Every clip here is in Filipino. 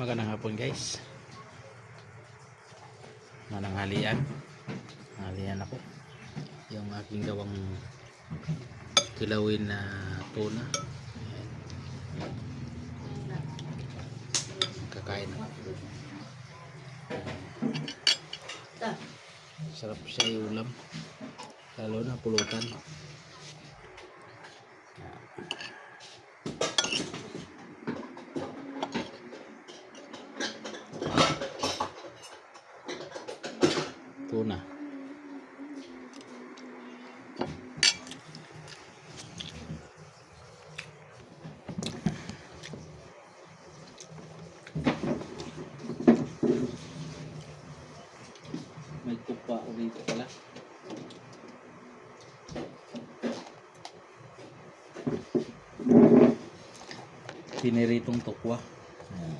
Magandang hapon guys. Manang halian. Halian ako. Yung aking gawang kilawin na tuna. Kakain ako. Sarap siya yung ulam. Lalo na pulutan. Tuna. May tukwa ako dito pala. Piniritong tukwa. Ayan.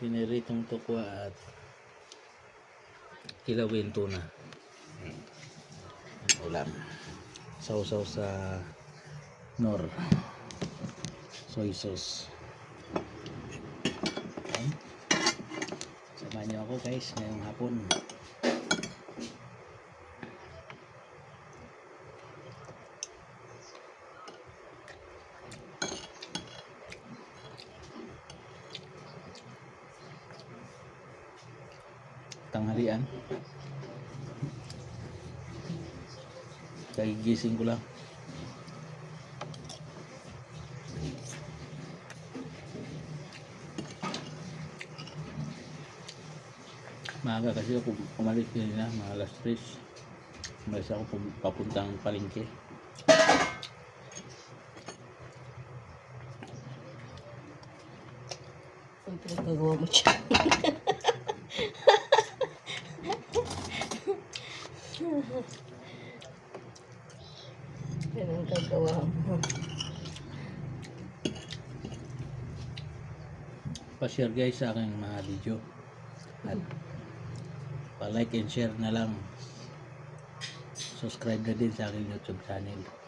Piniritong tukwa at kilawin tuna. Ulam. Sausaw sa nor. Soy sauce. Samahan niyo ako guys ngayong hapon. Tanghalian. Kagigising ko lang. Maaga kasi ako umalis din na, mga alas 3. Umalis ako papuntang palengke. Ang pinagagawa mo siya. Yan ang gagawa mo. Pa-share guys sa aking mga video. At pa-like and share na lang. Subscribe na din sa aking YouTube channel.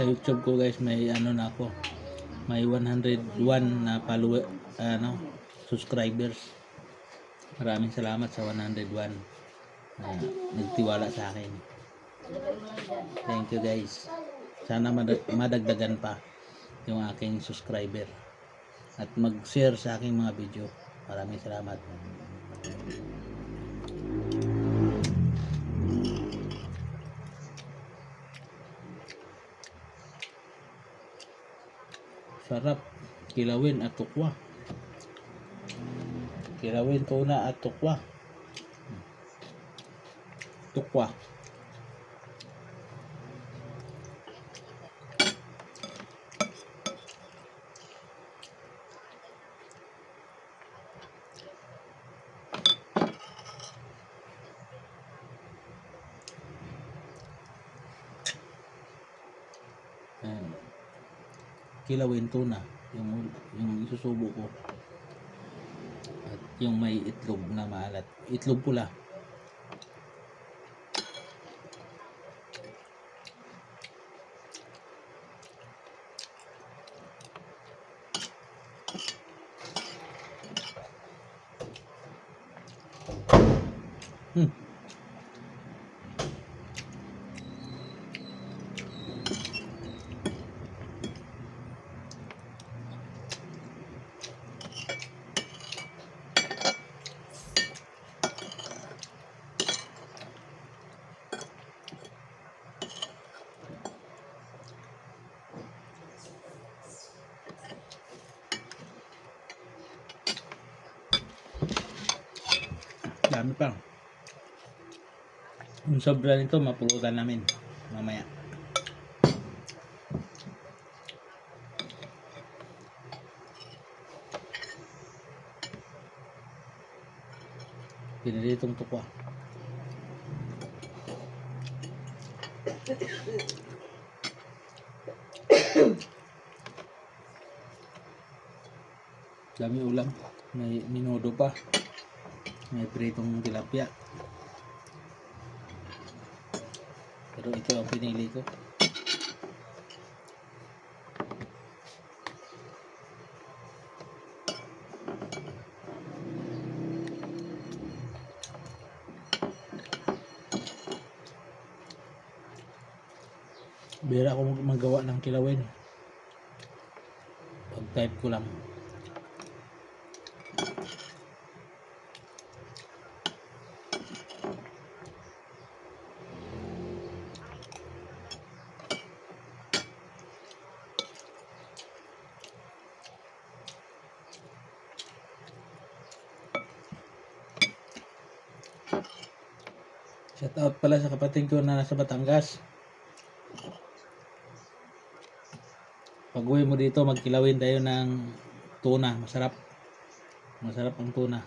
Sa YouTube ko guys may ano na ako. May 101 na follower ano subscribers. Maraming salamat sa 101 na nagtiwala sa akin. Thank you guys. Sana madag- madagdagan pa yung aking subscriber at mag share sa aking mga video. Maraming salamat Sarap. Kilawin at tukwa. Kilawin, tuna at tukwa. Tukwa. Kilawin tuna yung yung isusubo ko. At yung may itlog na maalat itlog pula marami pa. Yung sobra nito, mapulutan namin mamaya. Pinalitong tukwa. Dami ulam. May minudo pa. May pritong tilapia. Pero ito ang pinili ko. Bira ako mag- magawa ng kilawin. Pag type ko lang. Shout out pala sa kapatid ko na nasa Batangas. Pag uwi mo dito, magkilawin tayo ng tuna. Masarap. Masarap ang tuna.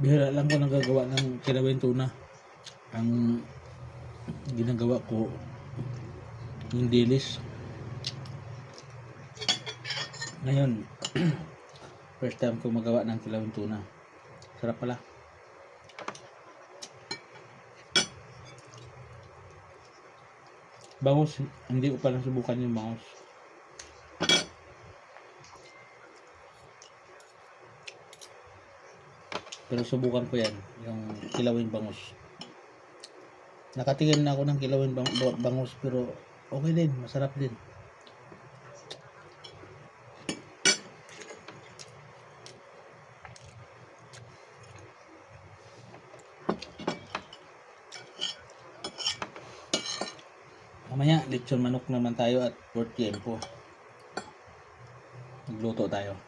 Bihira lang ko nagagawa ng kilawin tuna. Ang ginagawa ko yung dilis. Ngayon, first time ko magawa ng kilawin tuna. Sarap pala. Bangus, hindi ko pa nasubukan yung bangus. Pero subukan ko yan, yung kilawin bangus. Nakatingin na ako ng kilawin bang, ba- bangus pero okay din, masarap din. Mamaya, lechon manok naman tayo at pork tiempo. Magluto tayo.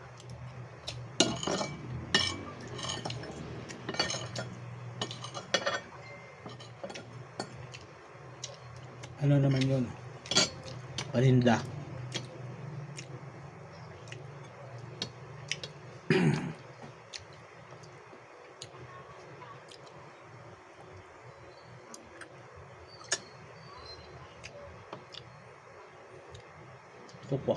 Ano naman yun? Paninda. Ito po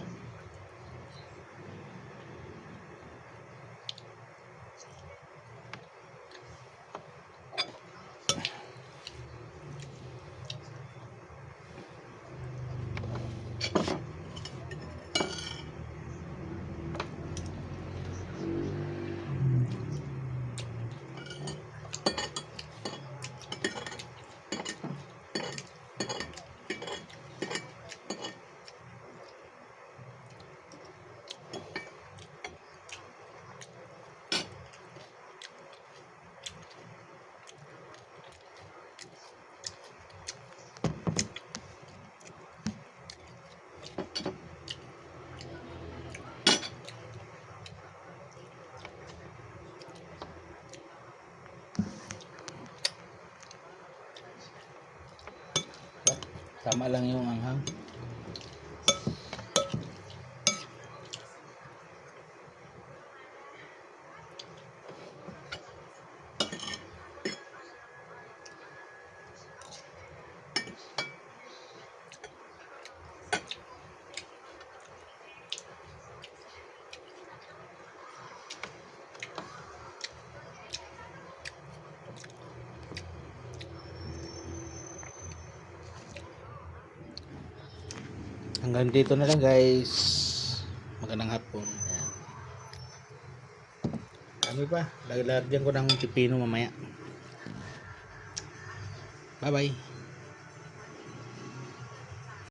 tama lang yung anghang hanggang dito na lang guys. Magandang hapon. Ayan. kami pa lagyan ko ng pipino mamaya. Bye bye